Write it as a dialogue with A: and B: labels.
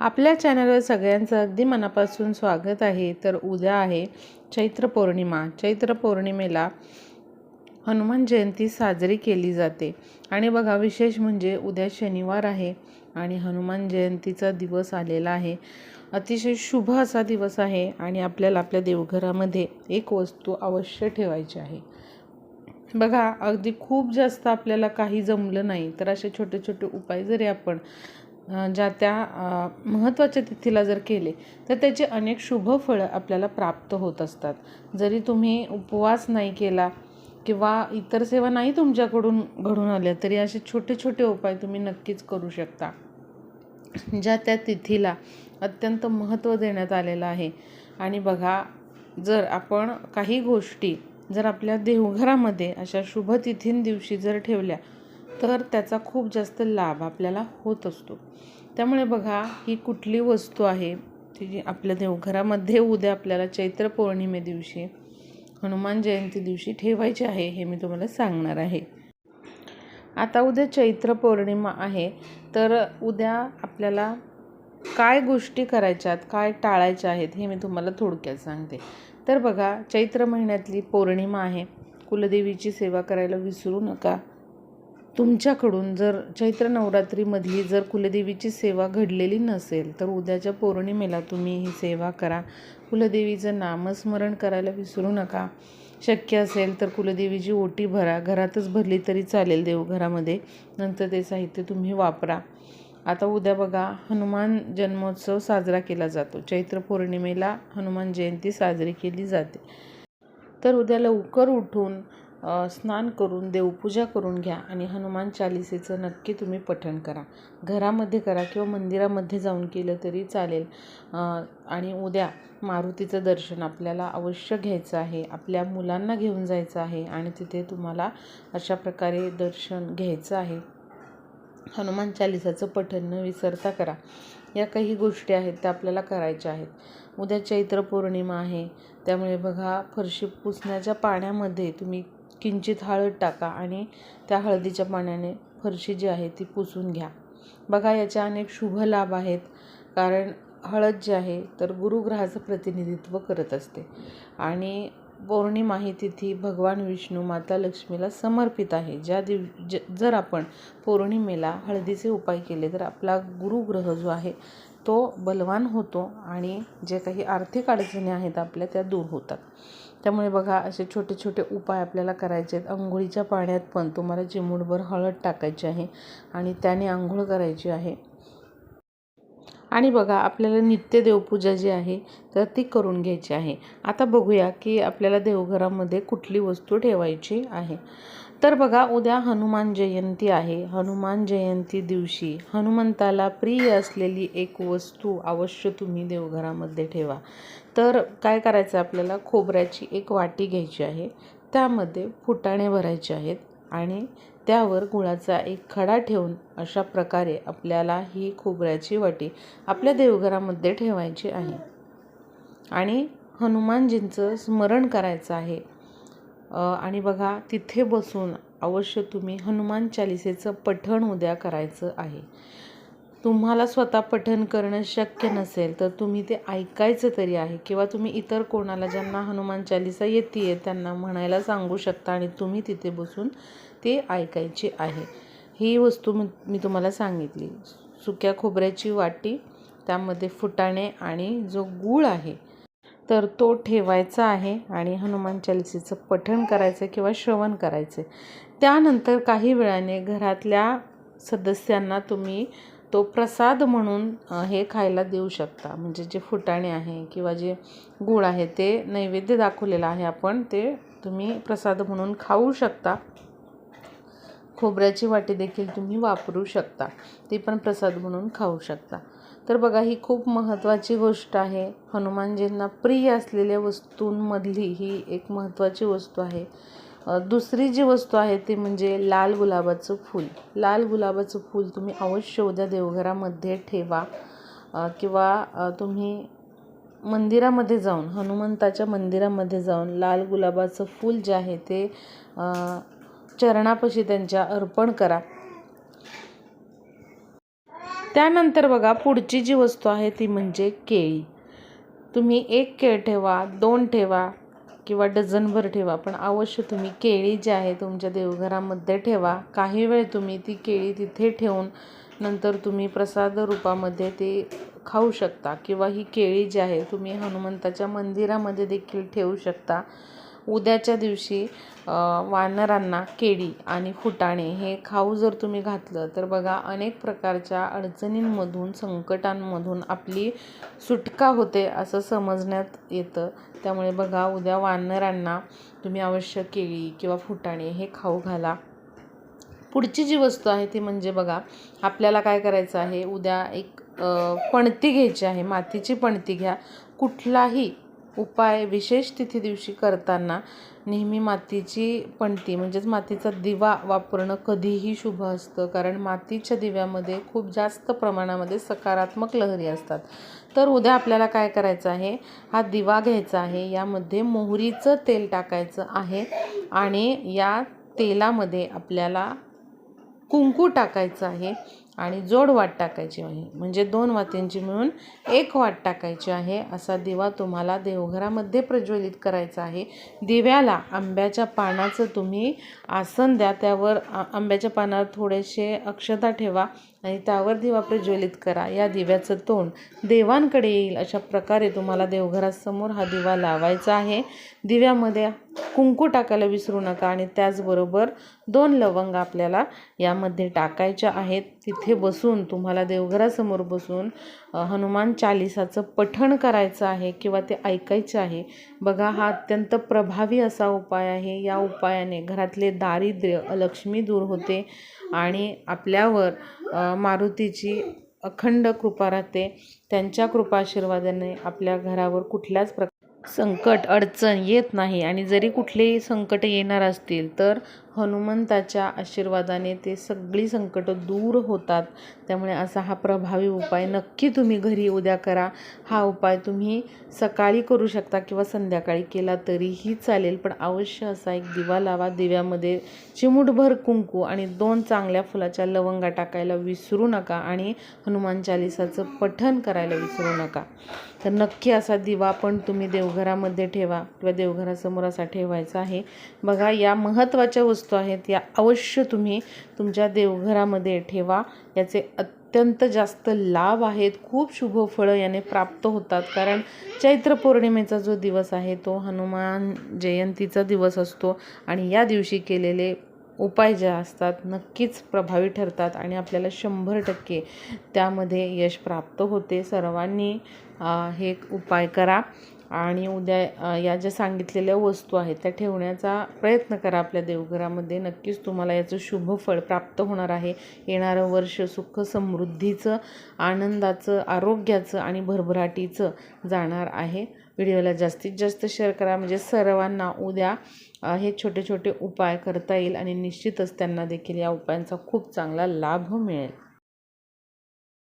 A: आपल्या चॅनलवर सगळ्यांचं अगदी मनापासून स्वागत आहे. तर उद्या आहे चैत्र पौर्णिमा. चैत्र पौर्णिमेला हनुमान जयंती साजरी केली जाते. आणि बघा विशेष म्हणजे उद्या शनिवार आहे आणि हनुमान जयंतीचा दिवस आलेला आहे. अतिशय शुभ असा दिवस आहे आणि आपल्याला आपल्या देवघरामध्ये एक वस्तू अवश्य ठेवायची आहे. बघा अगदी खूप जास्त आपल्याला काही जमलं नाही तर असे छोटे छोटे उपाय जरी आपण ज्या त्या महत्त्वाच्या तिथीला जर केले तर त्याचे अनेक शुभ फळं आपल्याला प्राप्त होत असतात. जरी तुम्ही उपवास नाही केला किंवा इतर सेवा नाही तुमच्याकडून घडून आल्या तरी असे छोटे छोटे उपाय तुम्ही नक्कीच करू शकता. ज्या त्या तिथीला अत्यंत महत्त्व देण्यात आलेलं आहे. आणि बघा जर आपण काही गोष्टी जर आपल्या देवघरामध्ये अशा शुभतिथींदिवशी जर ठेवल्या तर त्याचा खूप जास्त लाभ आपल्याला होत असतो. त्यामुळे बघा ही कुठली वस्तू आहे ती जी आपल्या देवघरामध्ये उद्या आपल्याला चैत्र पौर्णिमे दिवशी हनुमान जयंती दिवशी ठेवायची आहे हे मी तुम्हाला सांगणार आहे. आता उद्या चैत्र पौर्णिमा आहे तर उद्या आपल्याला काय गोष्टी करायच्यात काय टाळायच्या आहेत हे मी तुम्हाला थोडक्यात सांगते. तर बघा चैत्र महिन्यातली पौर्णिमा आहे. कुलदेवीची सेवा करायला विसरू नका. तुमच्याकडून जर चैत्र नवरात्रीमधली जर कुलदेवीची सेवा घडलेली नसेल तर उद्याच्या पौर्णिमेला तुम्ही ही सेवा करा. कुलदेवीचं नामस्मरण करायला विसरू नका. शक्य असेल तर कुलदेवीची ओटी भरा. घरातच भरली तरी चालेल देवघरामध्ये. नंतर ते साहित्य तुम्ही वापरा. आता उद्या बघा हनुमान जन्मोत्सव साजरा केला जातो. चैत्र पौर्णिमेला हनुमान जयंती साजरी केली जाते. तर उद्या लवकर उठून स्नान करून देवपूजा करून घ्या आणि हनुमान चालिसेचं नक्की तुम्ही पठण करा. घरामध्ये करा किंवा मंदिरामध्ये जाऊन केलं तरी चालेल. आणि उद्या मारुतीचं दर्शन आपल्याला अवश्य घ्यायचं आहे. आपल्या मुलांना घेऊन जायचं आहे आणि तिथे तुम्हाला अशा प्रकारे दर्शन घ्यायचं आहे. हनुमान चालिसाचं पठण न विसरता करा. या काही गोष्टी आहेत त्या आपल्याला करायच्या आहेत. उद्या चैत्र पौर्णिमा आहे. त्यामुळे बघा फरशी पुसण्याच्या पाण्यामध्ये तुम्ही किंचित हळद टाका आणि त्या हळदीच्या पाण्याने फरशी जी आहे ती पुसून घ्या. बघा याचे अनेक शुभ लाभ आहेत. कारण हळद जी आहे तर गुरुग्रहाचं प्रतिनिधित्व करत असते. आणि पौर्णिमा ही तिथी भगवान विष्णू माता लक्ष्मीला समर्पित आहे. ज्या दिव ज जर आपण पौर्णिमेला हळदीचे उपाय केले तर आपला गुरुग्रह जो आहे तो बलवान होतो आणि जे काही आर्थिक अडचणी आहेत आपल्या त्या दूर होतात. त्यामुळे बघा असे छोटे छोटे उपाय आपल्याला करायचे आहेत. आंघोळीच्या पाण्यात पण तुम्हाला चिमूटभर हळद टाकायची आहे आणि त्याने आंघोळ करायची आहे. आणि बघा आपल्याला नित्य देवपूजा जी आहे तर ती करून घ्यायची आहे. आता बघूया की आपल्याला देवघरामध्ये कुठली वस्तू ठेवायची आहे. तर बघा उद्या हनुमान जयंती आहे. हनुमान जयंती दिवशी हनुमंताला प्रिय असलेली एक वस्तू अवश्य तुम्ही देवघरामध्ये ठेवा. तर काय करायचं आपल्याला? खोबऱ्याची एक वाटी घ्यायची आहे. त्यामध्ये फुटाणे भरायचे आहेत आणि त्यावर गुळाचा एक खडा ठेवून अशा प्रकारे आपल्याला ही खोबऱ्याची वाटी आपल्या देवघरामध्ये ठेवायची आहे. आणि हनुमानजींचं स्मरण करायचं आहे. आणि बघा तिथे बसून अवश्य तुम्ही हनुमान चालिसेचं पठण उद्या करायचं आहे. तुम्हाला स्वतः पठण करणं शक्य नसेल तर तुम्ही ते ऐकायचं तरी आहे. किंवा तुम्ही इतर कोणाला ज्यांना हनुमान चालिसा येते आहे त्यांना म्हणायला सांगू शकता आणि तुम्ही तिथे बसून ते ऐकायचे आहे. ही वस्तू मी तुम्हाला सांगितली. सुक्या खोबऱ्याची वाटी त्यामध्ये फुटाणे आणि जो गूळ आहे तर तो ठेवायचा आहे आणि हनुमान चालिसेचं पठण करायचं किंवा श्रवण करायचं. त्यानंतर काही वेळाने घरातल्या सदस्यांना तुम्ही तो प्रसाद म्हणून हे खायला देऊ शकता. म्हणजे जे फुटाणे आहे किंवा जे गूळ आहे ते नैवेद्य दाखवलेलं आहे आपण ते तुम्ही प्रसाद म्हणून खाऊ शकता. खोबऱ्याची वाटी देखील तुम्ही वापरू शकता. ती पण प्रसाद म्हणून खाऊ शकता. तर बघा ही खूप महत्त्वाची गोष्ट आहे. हनुमानजींना प्रिय असलेल्या वस्तूंमधली ही एक महत्त्वाची वस्तू आहे. दुसरी जी वस्तू आहे ती म्हणजे लाल गुलाबाचं फूल. लाल गुलाबाचं फूल तुम्ही अवश्य उद्या देवघरामध्ये ठेवा. किंवा तुम्ही मंदिरामध्ये जाऊन हनुमंताच्या मंदिरामध्ये जाऊन लाल गुलाबाचं फूल जे आहे ते चरणापशी चरणापाशी त्यांच्या अर्पण करा. त्यानंतर बघा पुढची जी वस्तू आहे ती म्हणजे केळी. तुम्ही एक केळ ठेवा दोन ठेवा किंवा डझनभर ठेवा पण अवश्य तुम्ही केळी जी आहे तुमच्या देवघरामध्ये ठेवा. काही वेळ तुम्ही ती केळी तिथे ठेवून नंतर तुम्ही प्रसाद रूपामध्ये ते खाऊ शकता किंवा ही केळी जी आहे तुम्ही हनुमंताच्या मंदिरामध्ये देखील ठेवू शकता. उद्याच्या दिवशी वानरांना केळी आणि फुटाणे हे खाऊ जर तुम्ही घातलं तर बघा अनेक प्रकारच्या अडचणींमधून संकटांमधून आपली सुटका होते असं समजण्यात येतं. त्यामुळे बघा उद्या वानरांना तुम्ही अवश्य केळी किंवा फुटाणे हे खाऊ घाला. पुढची जी वस्तू आहे ती म्हणजे बघा आपल्याला काय करायचं आहे? उद्या एक पणती घ्यायची आहे. मातीची पणती घ्या. कुठलाही उपाय विशेष तिथी दिवशी करताना नेहमी मातीची पणती म्हणजेच मातीचा दिवा वापरणं कधीही शुभ असतं. कारण मातीच्या दिव्यामध्ये खूप जास्त प्रमाणामध्ये सकारात्मक लहरी असतात. तर उद्या आपल्याला काय करायचं आहे? हा दिवा घ्यायचा आहे. यामध्ये मोहरीचं तेल टाकायचं आहे आणि या तेलामध्ये आपल्याला कुंकू टाकायचं आहे. आणि जोड वाट टाकायची आहे. म्हणजे दोन वातींची मिळून एक वाट टाकायची आहे असा दिवा तुम्हाला देवघरामध्ये प्रज्वलित करायचा आहे. दिव्याला आंब्याच्या पानाचं तुम्ही आसन द्या. त्यावर आंब्याच्या पानावर थोडेसे अक्षता ठेवा. आणि त्यावर दिवा प्रज्वलित करा. या दिव्याचं तोंड देवांकडे येईल अशा प्रकारे तुम्हाला देवघरासमोर हा दिवा लावायचा आहे. दिव्यामध्ये कुंकू टाकायला विसरू नका आणि त्याचबरोबर दोन लवंग आपल्याला यामध्ये टाकायच्या आहेत. तिथे बसून तुम्हाला देवघरासमोर बसून हनुमान चालिसाचं पठण करायचं आहे किंवा ते ऐकायचं आहे. बघा हा अत्यंत प्रभावी असा उपाय आहे. या उपायाने घरातले दारिद्र्य लक्ष्मी दूर होते आणि आपल्यावर मारुतीची अखंड कृपा राहते. त्यांच्या कृपाशीर्वादाने आपल्या घरावर कुठल्याच प्र संकट अडचण येत नाही. आणि जरी कुठलेही संकट येणार असतील तर हनुमंताच्या आशीर्वादाने ते सगळी संकटं दूर होतात. त्यामुळे असा हा प्रभावी उपाय नक्की तुम्ही घरी उद्या करा. हा उपाय तुम्ही सकाळी करू शकता किंवा संध्याकाळी केला तरीही चालेल. पण अवश्य असा एक दिवा लावा. दिव्यामध्ये चिमूटभर कुंकू आणि दोन चांगल्या फुलाच्या लवंगा टाकायला विसरू नका आणि हनुमान चालिसाचं पठण करायला विसरू नका. तर नक्की असा दिवा पण तुम्ही देवघरामध्ये ठेवा किंवा देवघरासमोर असा ठेवायचा आहे. बघा या महत्त्वाच्या वस्तू वस्तू आहेत या अवश्य तुम्ही तुमच्या देवघरामध्ये ठेवा. याचे अत्यंत जास्त लाभ आहेत. खूप शुभ फळं याने प्राप्त होतात कारण चैत्र पौर्णिमेचा जो दिवस आहे तो हनुमान जयंतीचा दिवस असतो आणि या दिवशी केलेले उपाय जे असतात नक्कीच प्रभावी ठरतात आणि आपल्याला शंभर टक्के त्यामध्ये यश प्राप्त होते. सर्वांनी हे उपाय करा. आणि उद्या या ज्या सांगितलेल्या वस्तू आहेत त्या ठेवण्याचा प्रयत्न करा आपल्या देवघरामध्ये. नक्कीच तुम्हाला याचं शुभ फळ प्राप्त होणार आहे. येणारं वर्ष सुख समृद्धीचं आनंदाचं आरोग्याचं आणि भरभराटीचं जाणार आहे. व्हिडिओला जास्तीत जास्त शेअर करा. म्हणजे सर्वांना उद्या हे छोटे छोटे उपाय करता येईल आणि निश्चितच त्यांना देखील या उपायांचा खूप चांगला लाभ मिळेल.